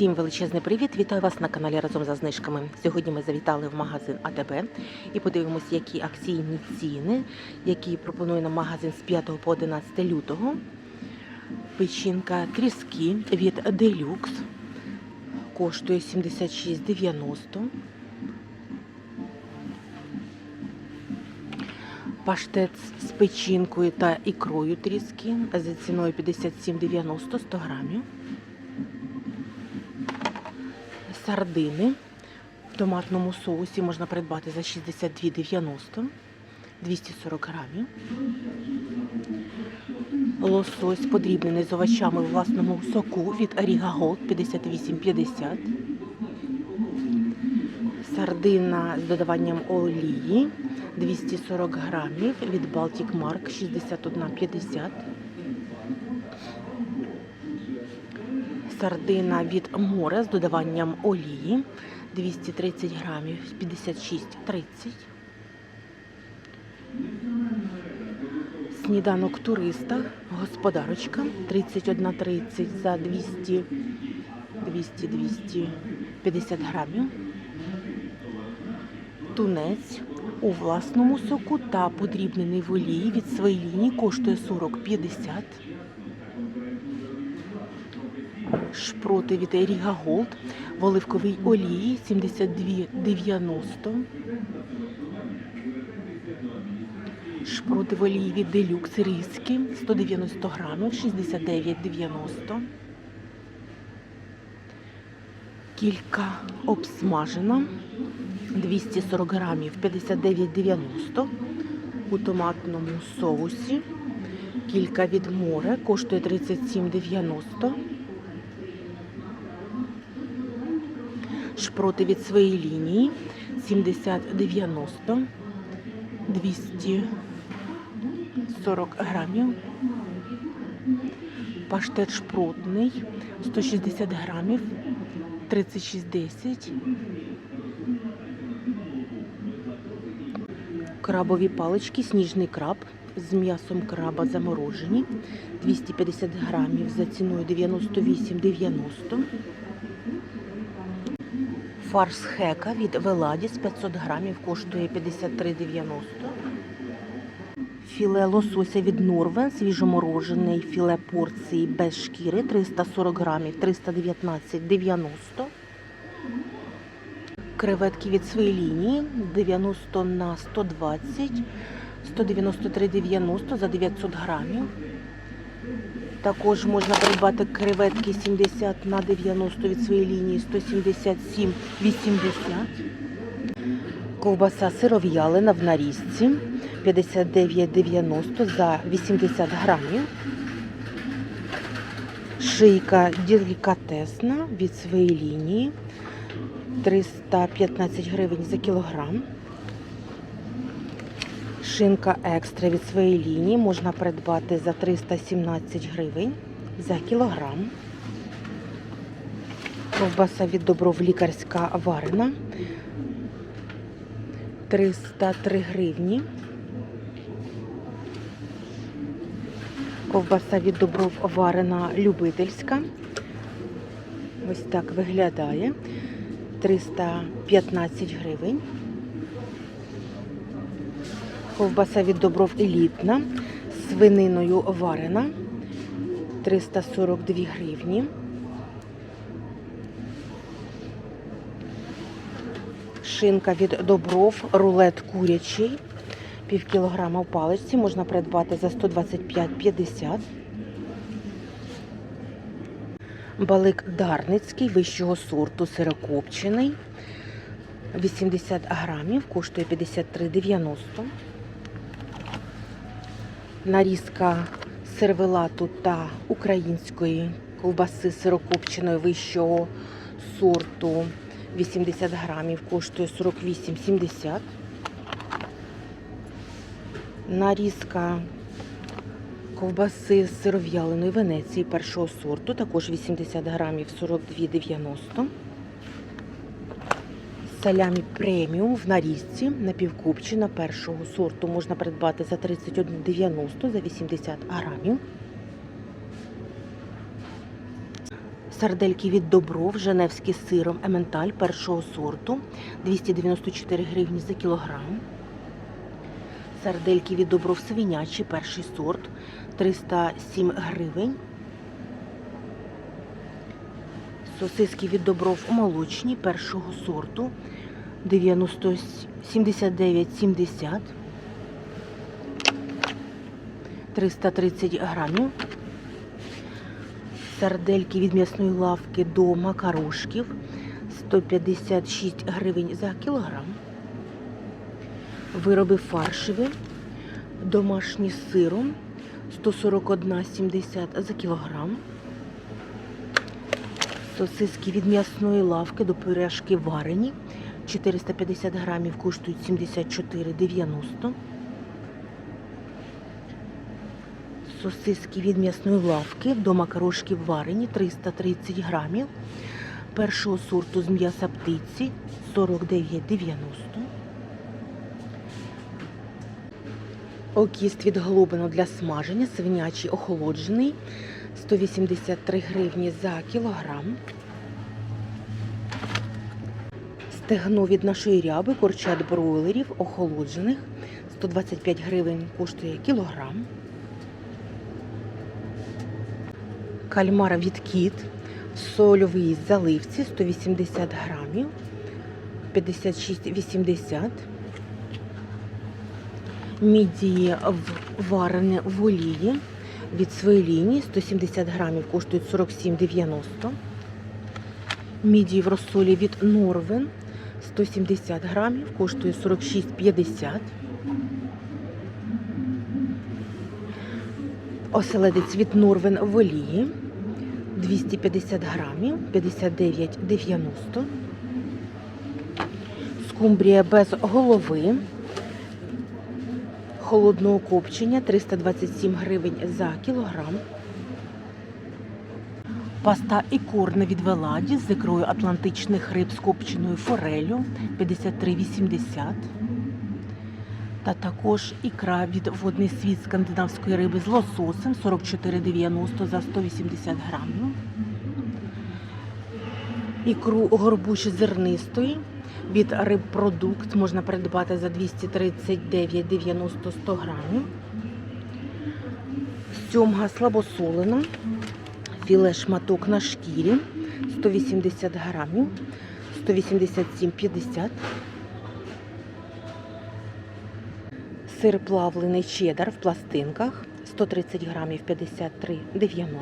Всім величезний привіт! Вітаю вас на каналі разом за знижками. Сьогодні ми завітали в магазин АТБ і подивимося, які акційні ціни, які пропонує нам магазин з 5 по 11 лютого. Печінка тріски від Deluxe коштує 76,90. Паштет з печінкою та ікрою тріски за ціною 57,90 100 грамів. Сардини в томатному соусі можна придбати за 62,90 240 грамів. Лосось подрібнений з овочами у власному соку від Ariga Gold 58,50. Сардина з додаванням олії 240 грамів від Baltic Mark 61,50. Сардина від море з додаванням олії 230 грамів 56,30. Сніданок туриста, господарочка 31,30 за 200 200 250 грамів. Тунець у власному соку та подрібнений в олії від своєї лінії коштує 40,50. Шпроти від Еріга Голд в оливковій олії 72,90. Шпроти в олії від Делюкс різки 190 грамів 69,90. Кілька обсмажена 240 грамів 59,90 у томатному соусі. Кілька від море коштує 37,90. Шпроти від своєї лінії 70,90 240 грамів. Паштет шпротний 160 грамів 36,10. Крабові палички, сніжний краб з м'ясом краба заморожені 250 грамів за ціною 98,90. Фарш хека від Веладіс 500 грамів коштує 53,90. Філе лосося від Норвен, свіжоморожений філе порції без шкіри 340 грамів 319,90. Креветки від своєї лінії 90 на 120, 193,90 за 900 грамів. Також можна придбати креветки 70 на 90 від своєї лінії 177,80. Ковбаса сиров'ялина в нарізці 59,90 за 80 грамів. Шийка делікатесна від своєї лінії 315 гривень за кілограм. Шинка екстра від своєї лінії можна придбати за 317 гривень за кілограм. Ковбаса від Добров лікарська варена 303 гривні. Ковбаса від Добров варена любительська. Ось так виглядає. 315 гривень. Ковбаса від Добров елітна свининою варена 342 гривні. Шинка від Добров, рулет курячий. Пів кілограма в паличці можна придбати за 125,50. Балик Дарницький вищого сорту сирокопчений. 80 грамів, коштує 53,90. Нарізка сервелату та української ковбаси сирокопченої вищого сорту 80 грамів, коштує 48,70. Нарізка ковбаси сиров'яленої Венеції першого сорту, також 80 грамів 42,90. Салямі преміум в нарізці напівкупчина першого сорту можна придбати за 31,90 за 80 грамів. Сардельки від Добров, Женевський з сиром, ементаль першого сорту 294 гривні за кілограм. Сардельки від Добров свинячі, перший сорт 307 гривень. Сосиски від Добров молочні першого сорту 90 79,70 330 грамів. Сардельки від м'ясної лавки до макарошків 156 гривень за кілограм. Вироби фаршеві, домашні з сиром 141,70 за кілограм. Сосиски від м'ясної лавки до пиріжки варені 450 грамів коштують 74,90. Сосиски від м'ясної лавки до макарошки варені 330 грамів. Першого сорту з м'яса птиці 49,90. Окіст від голубину для смаження, свинячий охолоджений 183 гривні за кілограм. Стегно від нашої ряби, курчат бройлерів охолоджених 125 гривень коштує кілограм. Кальмара від кіт в заливці 180 грамів 56,80. Мідії в- варені в олії від своєї лінії 170 грамів коштують 47,90. Мідії в розсолі від Норвен 170 грамів коштує 46,50. Оселедець від Норвен в олії 250 грамів 59,90. Скумбрія без голови холодного копчення 327 гривень за кілограм. Паста ікорна від Веладі з ікрою атлантичних риб з копченою форелю 53,80. Та також ікра від водний світ скандинавської риби з лососем 44,90 за 180 грамів. Ікру горбуш зернистої від рибпродукт можна придбати за 239,90 100 грамів. Сьомга слабосолена, філе шматок на шкірі 180 грамів, 187,50. Сир плавлений чедар в пластинках 130 грамів 53,90.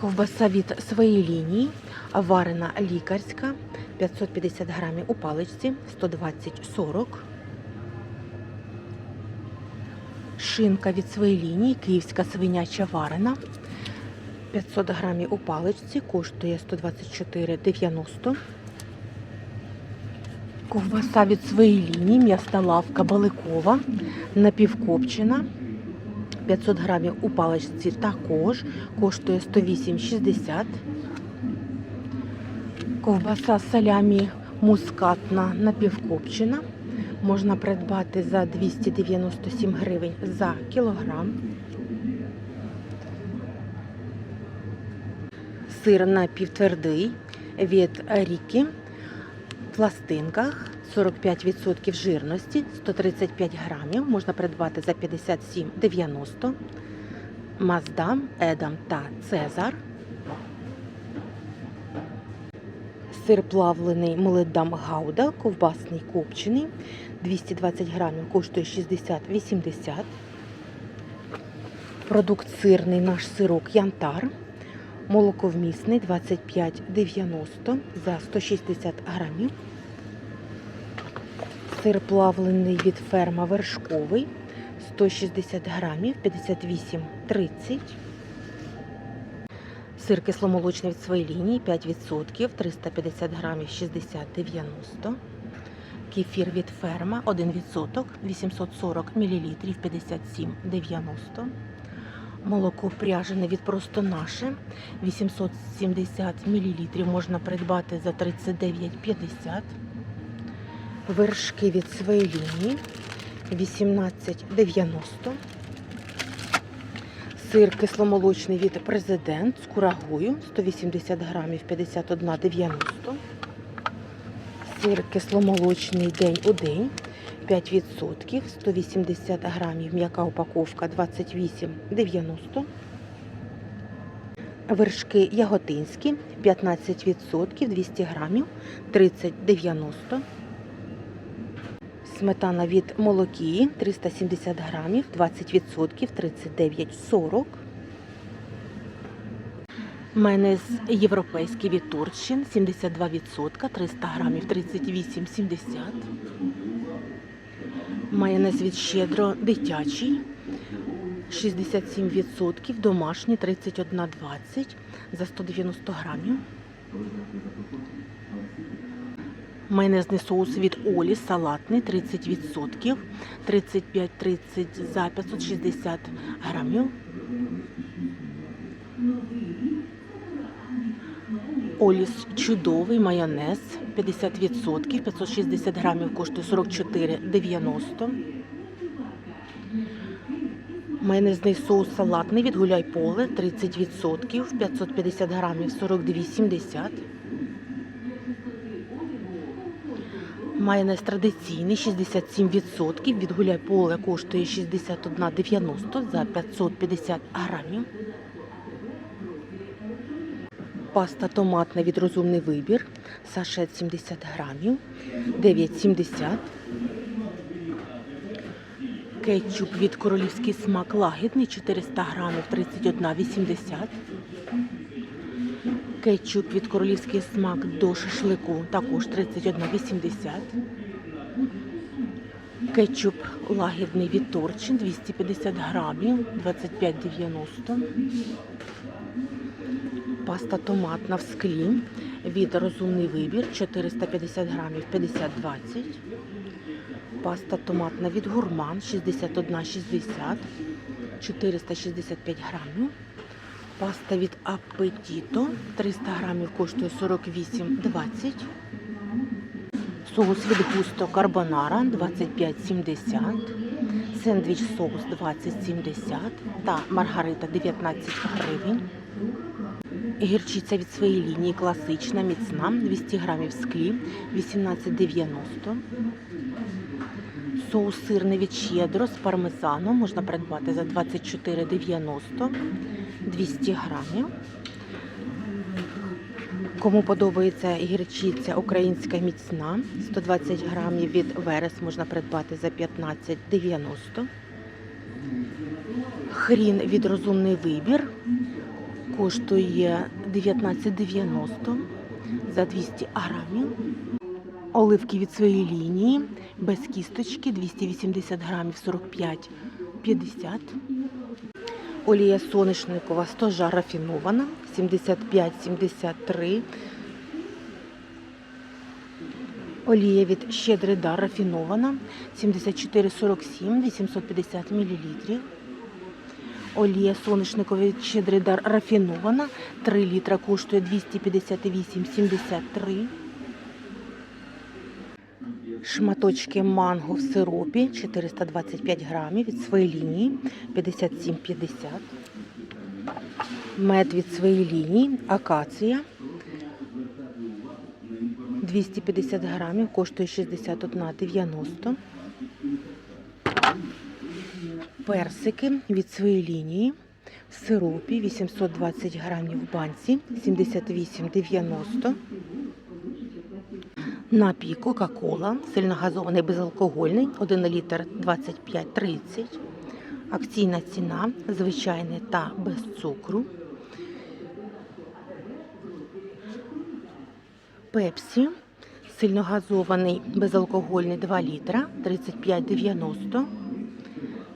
Ковбаса від своєї лінії, варена лікарська 550 грамів у паличці 120,40. Шинка від своєї лінії, київська свиняча варена 500 грамів у паличці коштує 124,90. Ковбаса від своєї лінії, м'ясна лавка Баликова, напівкопчена. 500 грамів у паличці також коштує 108,60. Ковбаса салямі мускатна напівкопчена. Можна придбати за 297 гривень за кілограм. Сир напівтвердий від Ріки в пластинках 45% жирності, 135 грамів. Можна придбати за 57,90. Маздам, Едам та Цезар. Сир плавлений моледам Гауда, ковбасний копчений. 220 грамів коштує 60,80. Продукт сирний наш сирок Янтар. Молоковмісний 25,90 за 160 грамів. Сир плавлений від ферма вершковий 160 грамів 58,30. Сир кисломолочний від своєї лінії 5%, 350 грамів 60,90. Кефір від ферма 1%, 840 мл 57,90. Молоко пряжене від просто наше 870 мл можна придбати за 39,50. Вершки від своєї лінії 18,90. Сир кисломолочний від президент з курагою 180 грамів 51,90. Сир кисломолочний день у день 5%, 180 грамів, м'яка упаковка 28,90. Вершки яготинські 15%, 200 грамів 30,90. Сметана від молокії 370 грамів, 20%, 39,40. Майонез європейський від Турчин 72%, 300 грамів, 38,70. Майонез від щедро дитячий 67%, домашній 31,20 за 190 грамів. Майонезний соус від Олі салатний 30%, 35-30 за 560 грамів. Оліс чудовий майонез 50%, 560 грамів коштує 44,90. Майонезний соус салатний від Гуляй Поле 30%, 550 грамів 42,70. Майонез традиційний 67% від Гуляй Поле коштує 61,90 за 550 грамів. Паста томатна від розумний вибір. Сашет 70 грамів. 9,70. Кетчуп від королівський смак лагідний 400 грамів 31,80. Кетчуп від королівський смак до шашлику також 31,80. Кетчуп лагідний від Торчин 250 грамів 25,90. Паста томатна в склі від розумний вибір 450 грамів 50-20. Паста томатна від гурман 61,60 465 грамів. Паста від апетіто 300 грамів коштує 48,20. Соус від густо карбонара 25,70. Сендвіч соус 20,70 та маргарита 19 гривень. Гірчиця від своєї лінії класична, міцна, 200 грамів склі, 18,90. Соус сирний від щедро з пармезаном можна придбати за 24,90 200 грамів. Кому подобається гірчиця українська міцна, 120 грамів від верес можна придбати за 15,90. Хрін від розумний вибір коштує 19,90 за 200 грамів. Оливки від своєї лінії без кісточки 280 грамів 45,50. Олія соняшникова 100 жар рафінована 75,73. Олія від щедрий дар рафінована 74,47 850 мл. Олія соняшникова від щедрий дар рафінована 3 літра коштує 258,73. Шматочки манго в сиропі 425 грамів від своєї лінії 57,50. Мед від своєї лінії, акація 250 грамів, коштує 61,90. Персики від своєї лінії в сиропі 820 грамів в банці 78,90. Напій Кока-Кола, сильногазований безалкогольний, 1 літр 25,30. Акційна ціна, звичайний та без цукру. Пепсі, сильногазований безалкогольний 2 літра 35,90.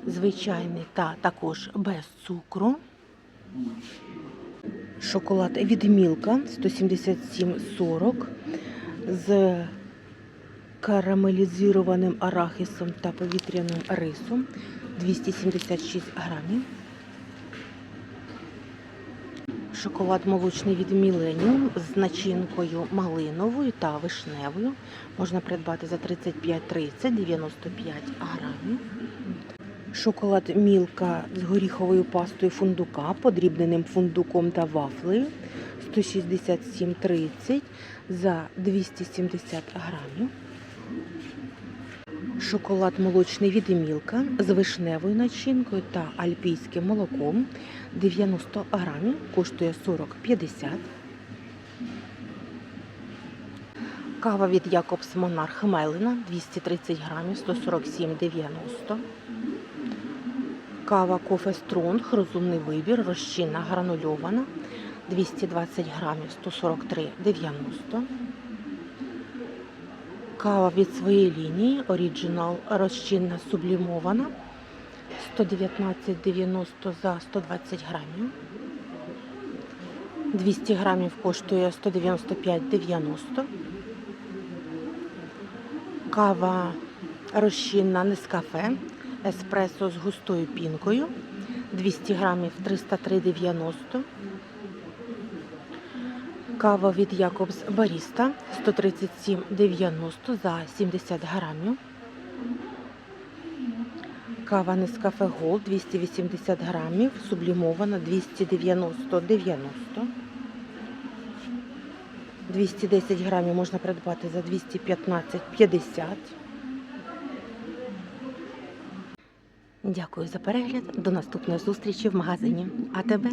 Звичайний та також без цукру. Шоколад від Мілка 177,40 з карамелізованим арахісом та повітряним рисом 276 грамів. Шоколад молочний від Міленіум з начинкою малиновою та вишневою. Можна придбати за 35-30, 95 грамів. Шоколад Мілка з горіховою пастою фундука, подрібненим фундуком та вафлею 167,30 за 270 грамів. Шоколад молочний від Мілка з вишневою начинкою та альпійським молоком 90 грамів, коштує 40,50. Кава від Якобс Монарх Мелина 230 грамів 147,90. Кава Кофе Стронг, розумний вибір, розчинна гранульована 220 грамів 143,90. Кава від своєї лінії Original розчинна сублімована 119,90 за 120 грамів. 200 грамів коштує 195,90. Кава розчинна Нескафе, еспресо з густою пінкою 200 грамів 303,90. Кава від Якобс Баріста 137,90 за 70 грамів. Кава Нескафе Голд 280 грамів, сублімована 290,90. 210 грамів можна придбати за 215,50. Дякую за перегляд. До наступної зустрічі в магазині АТБ.